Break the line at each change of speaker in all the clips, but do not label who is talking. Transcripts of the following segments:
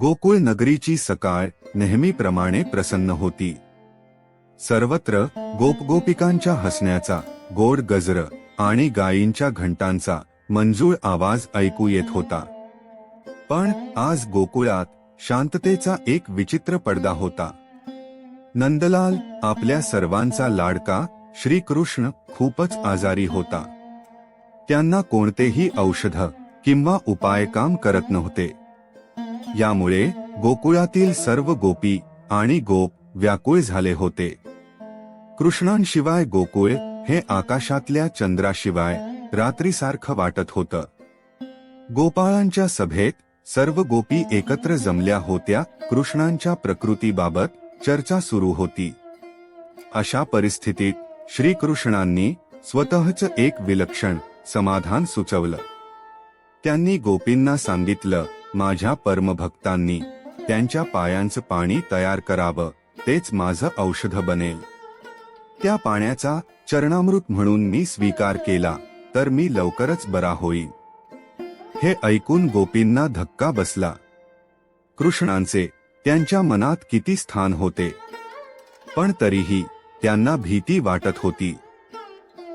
गोकुळ नगरीची सकाळ नेहमीप्रमाणे प्रसन्न होती. सर्वत्र गोपगोपिकांच्या हसण्याचा गोड गजर आणि गायींच्या घंटांचा मंजूळ आवाज ऐकू येत होता. पण आज गोकुळात शांततेचा एक विचित्र पडदा होता. नंदलाल आपल्या सर्वांचा लाडका श्रीकृष्ण खूपच आजारी होता. त्यांना कोणतेही औषध किंवा उपाय काम करत नव्हते. यामुळे गोकुळातील सर्व गोपी आणि गोप व्याकुळ झाले होते. कृष्णांशिवाय गोकुळ हे आकाशातल्या चंद्राशिवाय रात्रीसारखं वाटत होतं. गोपाळांच्या सभेत सर्व गोपी एकत्र जमल्या होत्या कृष्णांच्या प्रकृतीबाबत चर्चा सुरू होती. अशा परिस्थितीत श्रीकृष्णांनी स्वतःच एक विलक्षण समाधान सुचवलं. त्यांनी गोपींना सांगितलं माझ्या परमभक्तांनी त्यांच्या पायांचं पाणी तयार करावं तेच माझं औषध बनेल. त्या पाण्याचा चरणामृत म्हणून मी स्वीकार केला तर मी लवकरच बरा होईल हे ऐकून गोपींना धक्का बसला. कृष्णांचे त्यांच्या मनात किती स्थान होते. पण तरीही त्यांना भीती वाटत होती.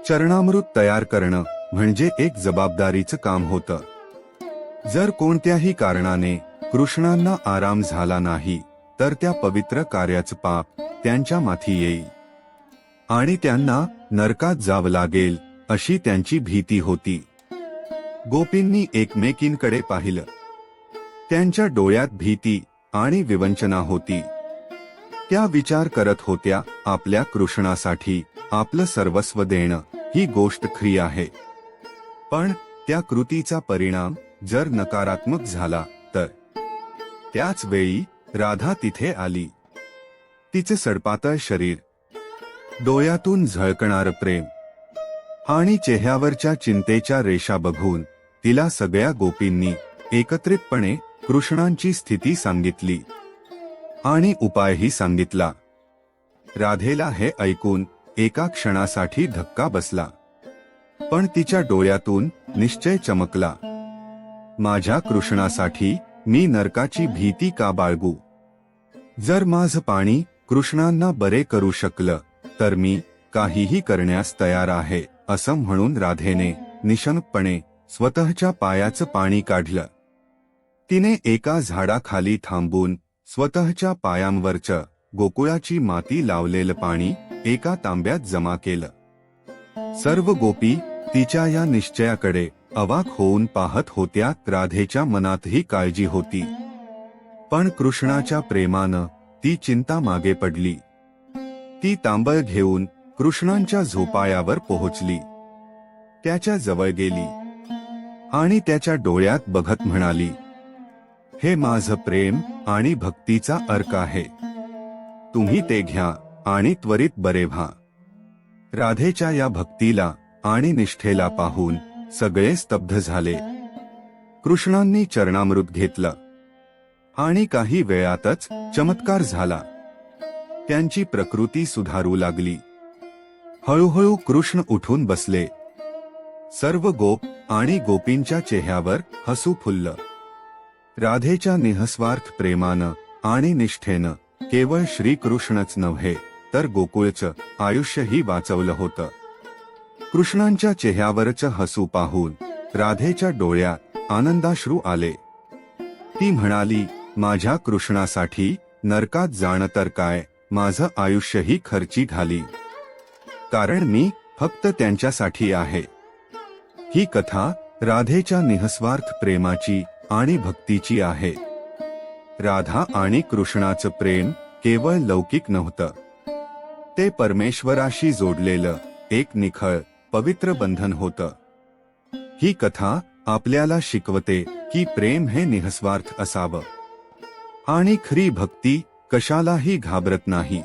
चरणामृत तयार करणं म्हणजे एक जबाबदारीचं काम होतं. जर कोणत्याही कारणाने कृष्णांना आराम झाला नाही तर त्या पवित्र कार्याचं पाप त्यांच्या माथी येईल. आणि त्यांना नरकात जावं लागेल अशी त्यांची भीती होती. गोपींनी एकमेकींकडे पाहिलं. त्यांच्या डोळ्यात भीती आणि विवंचना होती. त्या विचार करत होत्या आपल्या कृष्णासाठी आपलं सर्वस्व देणं ही गोष्ट खरी आहे. पण त्या कृतीचा परिणाम जर नकारात्मक झाला तर. त्याच वेळी राधा तिथे आली. तिचे सडपातळ शरीर. डोळ्यातून झळकणार प्रेम. आणि चेहऱ्यावरच्या चिंतेच्या रेषा बघून तिला सगळ्या गोपींनी एकत्रितपणे कृष्णांची स्थिती सांगितली. आणि उपायही सांगितला. राधेला हे ऐकून एका क्षणासाठी धक्का बसला. पण तिच्या डोळ्यातून निश्चय चमकला. माझ्या कृष्णासाठी मी नरकाची भीती का बाळगू? जर माझं पाणी कृष्णांना बरे करू शकलं तर मी काहीही करण्यास तयार आहे असं म्हणून राधेने निशंकपणे स्वतःच्या पायाचं पाणी काढलं. तिने एका झाडाखाली थांबून स्वतःच्या पायांवरचं गोकुळाची माती लावलेलं पाणी एका तांब्यात जमा केलं. सर्व गोपी तिच्या या निश्चयाकडे अवाक होऊन पाहत होत्या राधेच्या मनातही काळजी होती. पण कृष्णाच्या प्रेमानं ती चिंता मागे पडली. ती तांबळ घेऊन कृष्णांच्या झोपाळ्यावर पोहोचली. त्याच्याजवळ गेली. आणि त्याच्या डोळ्यात बघत म्हणाली हे माझं प्रेम आणि भक्तीचा अर्क आहे. तुम्ही ते घ्या आणि त्वरित बरे व्हा. राधेच्या या भक्तीला आणि निष्ठेला पाहून सगळे स्तब्ध झाले. कृष्णांनी चरणामृत घेतलं. आणि काही वेळातच चमत्कार झाला. त्यांची प्रकृती सुधारू लागली. हळूहळू कृष्ण उठून बसले. सर्व गोप आणि गोपींच्या चेहऱ्यावर हसू फुललं. राधेच्या निहस्वार्थ प्रेमानं आणि निष्ठेनं केवळ श्रीकृष्णच नव्हे तर गोकुळचं आयुष्यही वाचवलं होतं. कृष्णांच्या चेहऱ्यावरचं हसू पाहून राधेच्या डोळ्यात आनंदाश्रू आले. ती म्हणाली माझ्या कृष्णासाठी नरकात जाणं तर काय? माझं आयुष्यही खर्ची घाली. कारण मी फक्त त्यांच्यासाठी आहे. ही कथा राधेच्या निःस्वार्थ प्रेमाची आणि भक्तीची आहे. राधा आणि कृष्णाचं प्रेम केवळ लौकिक नव्हतं. ते परमेश्वराशी जोडलेलं एक निखळ पवित्र बंधन होतं. ही कथा आपल्याला शिकवते की प्रेम हे निःस्वार्थ असावं. आणि खरी भक्ती कशालाही घाबरत नाही.